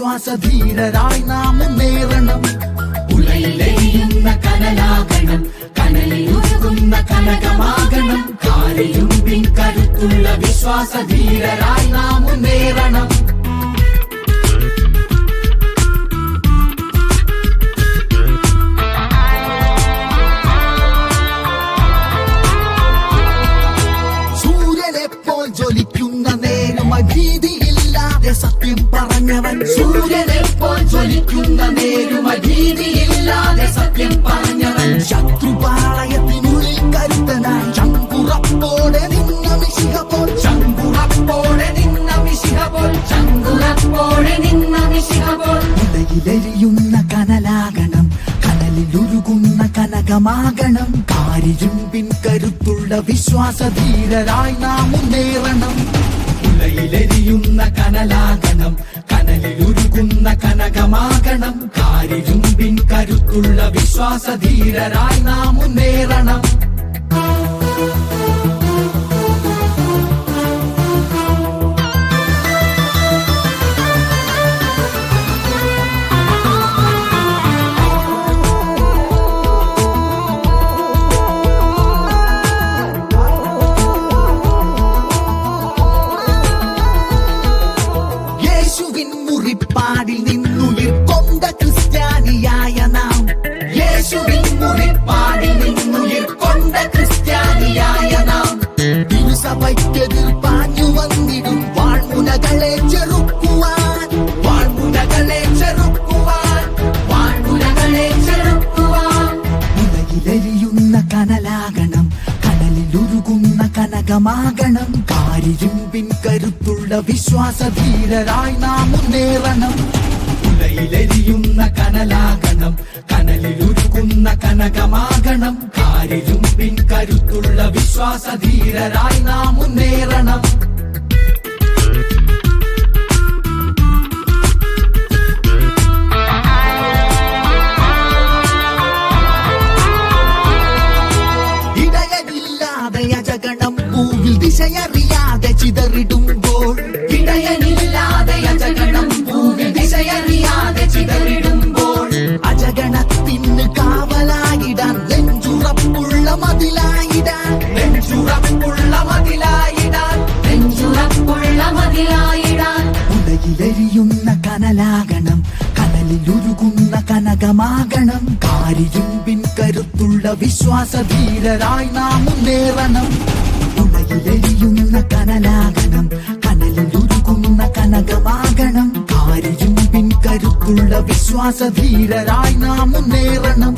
വിശ്വാസധീരരായി നാം മുന്നേറണം ഉലയിലെരിയുന്ന കനലാകണം കനലിലൊഴുകുന്ന കനകമാകണം കാലയും കരുത്തുള്ള വിശ്വാസധീരരായി നാം മുന്നേറണം സത്യം പറഞ്ഞവൻ സൂര്യനെപ്പോൾ ജ്വലിക്കുന്ന നേരുമ ഭീതിയില്ലാതെ സത്യം പറഞ്ഞവൻ ശത്രുപാളയത്തിനുള്ളിൽ കരുത്തനായി ചങ്കുറപ്പോടെ നിന്ന മിശിക പോൽ ചങ്കുറപ്പോടെ നിന്ന മിശിക പോൽ ചങ്കുറപ്പോടെ നിന്ന മിശിക പോൽ ഇടയിലെരിയുന്ന കനലാകണം കനലിലുരുകുന്ന കനകമാകണം കാരിരുമ്പിൻ കരുത്തുള്ള വിശ്വാസധീരരായി നാം മുന്നേറണം. ഉലയിലെരിയുന്ന കനലാകണം കനലിലുരുകുന്ന കനകമാകണം കാരിരുമ്പിൻ കരുത്തുള്ള വിശ്വാസധീരരായി നാം മുന്നേറണം. യേശുവിൻ മുറിപ്പാടിൽ നിന്നുയിർ കൊണ്ട ക്രിസ്ത്യാനിയായ നാം. യേശുവിൻ മുറിപ്പാടിൽ നിന്നുയിർ കൊണ്ട ക്രിസ്ത്യാനിയായ നാം. തിരുസഭയ്ക്കെതിർ പാഞ്ഞു വന്നിടും വാൾമുനകളെ ചെറുക്കുവാൻ. വാൾമുനകളെ ചെറുക്കുവാൻ. വാൾമുനകളെ ചെറുക്കുവാൻ. ഉലകിലെരിയുന്ന കനലാകണം. കനലിലൊരുകുന്ന കനകമാകണം കാരിരുമ്പിൻ കരുത്തുള്ള വിശ്വാസധീരരായി നാം മുന്നേറണം. ഉലയിലെരിയുന്ന കനലാകണം. കനലിലുരുകുന്ന കനകമാകണം കാരിരുമ്പിൻ കരുത്തുള്ള വിശ്വാസധീരരായി നാം മുന്നേറണം. திசையறியாத சிதறிடும். കനലിലൊരുകുന്ന കനകമാകണം കാരിരുമ്പിൻ കരുത്തുള്ള വിശ്വാസ ധീരരായി നാം മുന്നേറണം. തുണയിലെരിയുന്ന കനലാകണം. കനലിലൊരുകുന്ന കനകമാകണം. കാരിരുമ്പിൻ കരുത്തുള്ള വിശ്വാസ ധീരരായി നാം മുന്നേറണം.